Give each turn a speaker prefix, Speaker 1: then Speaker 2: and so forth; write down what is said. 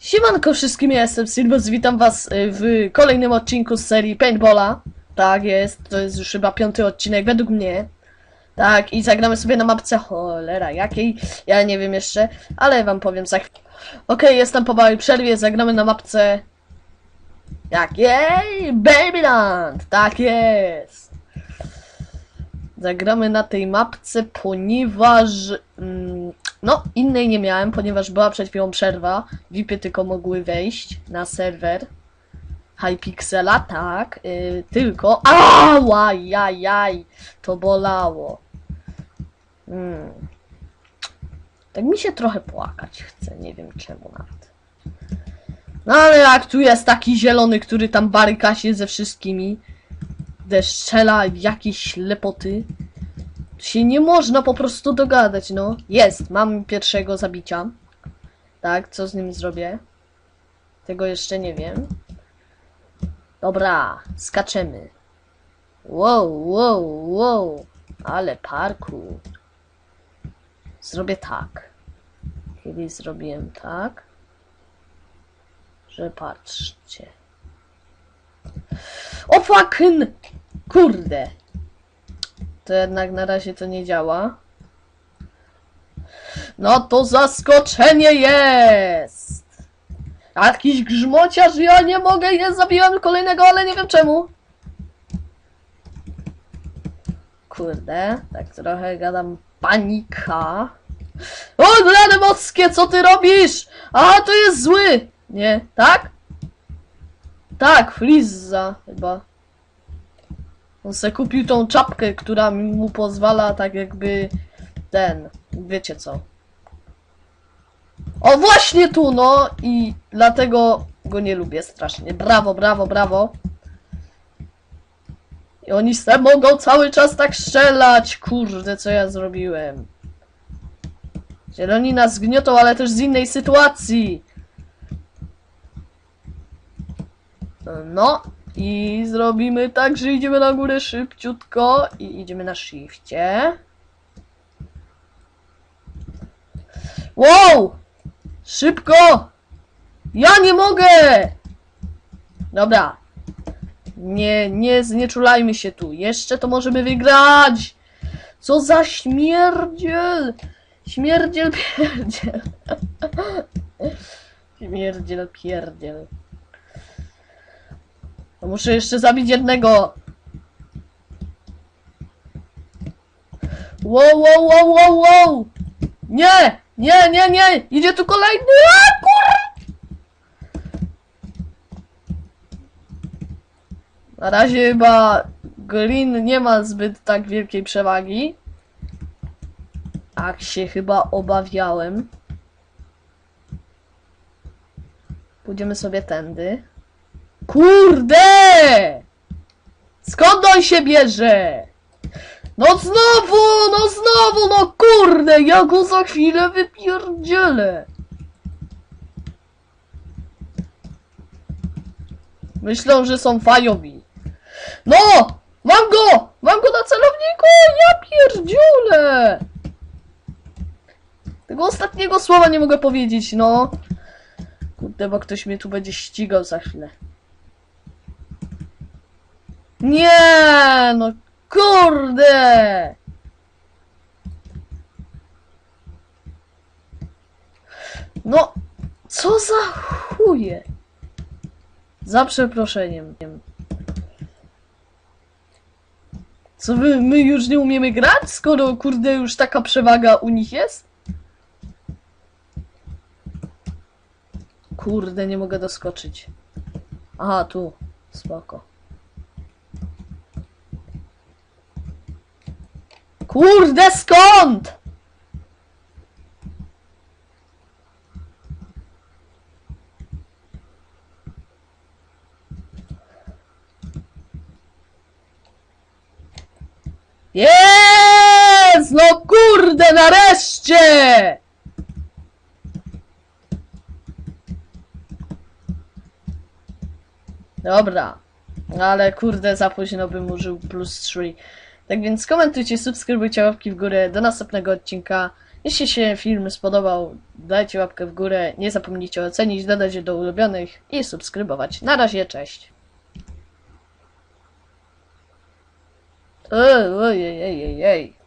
Speaker 1: Siemanko wszystkim, ja jestem Silvus, witam was y, w kolejnym odcinku z serii Paintballa. Tak jest, to jest już chyba piąty odcinek według mnie. Tak, i zagramy sobie na mapce cholera jakiej, ja nie wiem jeszcze, ale wam powiem za chwilę. Okej, jestem po małej przerwie, zagramy na mapce... Jakiej? Babyland! Tak jest! Zagramy na tej mapce, ponieważ... Mm, no, innej nie miałem, ponieważ była przed chwilą przerwa. VIPy tylko mogły wejść na serwer. Hypixela, tak. Yy, tylko... Ała, jaj, jaj, to bolało. Mm. Tak mi się trochę płakać chce, nie wiem czemu nawet. No ale jak tu jest taki zielony, który tam baryka się ze wszystkimi, gdzie strzela jakieś ślepoty, to się nie można po prostu dogadać, no. Jest, mam pierwszego zabicia. Tak, co z nim zrobię? Tego jeszcze nie wiem. Dobra, skaczemy. Wow, wow, wow. Ale parku. Zrobię tak. Kiedyś zrobiłem tak. Że patrzcie. O fucking! Kurde. To jednak na razie to nie działa. No to zaskoczenie jest! Jakiś grzmociarz, ja nie mogę, nie zabiłem kolejnego, ale nie wiem czemu. Kurde, tak trochę gadam panika. O, rany boskie, co ty robisz? A, to jest zły! Nie, tak? Tak, Frizza chyba. On se kupił tą czapkę, która mu pozwala tak jakby ten, wiecie co. O właśnie tu, no i dlatego go nie lubię strasznie. Brawo, brawo, brawo. I oni se mogą cały czas tak strzelać. Kurde, co ja zrobiłem. Zieloni nas gniotą, ale też z innej sytuacji. No, i zrobimy tak, że idziemy na górę szybciutko i idziemy na shifcie. Wow! Szybko! Ja nie mogę! Dobra. Nie, nie znieczulajmy się tu. Jeszcze to możemy wygrać! Co za śmierdziel! Śmierdziel pierdziel. Śmierdziel pierdziel. To muszę jeszcze zabić jednego. Wow, wow, wow, wow, wow! Nie! Nie, nie, nie! Idzie tu kolejny! A, kur... Na razie chyba Green nie ma zbyt tak wielkiej przewagi. Tak się chyba obawiałem. Pójdziemy sobie tędy. Kurde! Skąd on się bierze? No znowu, no znowu, no kurde, ja go za chwilę wypierdzielę. Myślą, że są fajowi. No! Mam go! Mam go na celowniku! Ja pierdziule! Tego ostatniego słowa nie mogę powiedzieć, no. Kurde, bo ktoś mnie tu będzie ścigał za chwilę. Nie, no kurde! No, co za chuje? Za przeproszeniem. Co wy, my już nie umiemy grać, skoro kurde już taka przewaga u nich jest? Kurde, nie mogę doskoczyć. Aha, tu. Spoko. Kurde, skąd? Jest! No kurde, nareszcie! Dobra. Ale kurde, za późno bym użył plus 3. Tak więc komentujcie, subskrybujcie, łapki w górę. Do następnego odcinka. Jeśli się film spodobał, dajcie łapkę w górę, nie zapomnijcie ocenić, dodać je do ulubionych i subskrybować. Na razie, cześć. Ojej, ojej, ojej.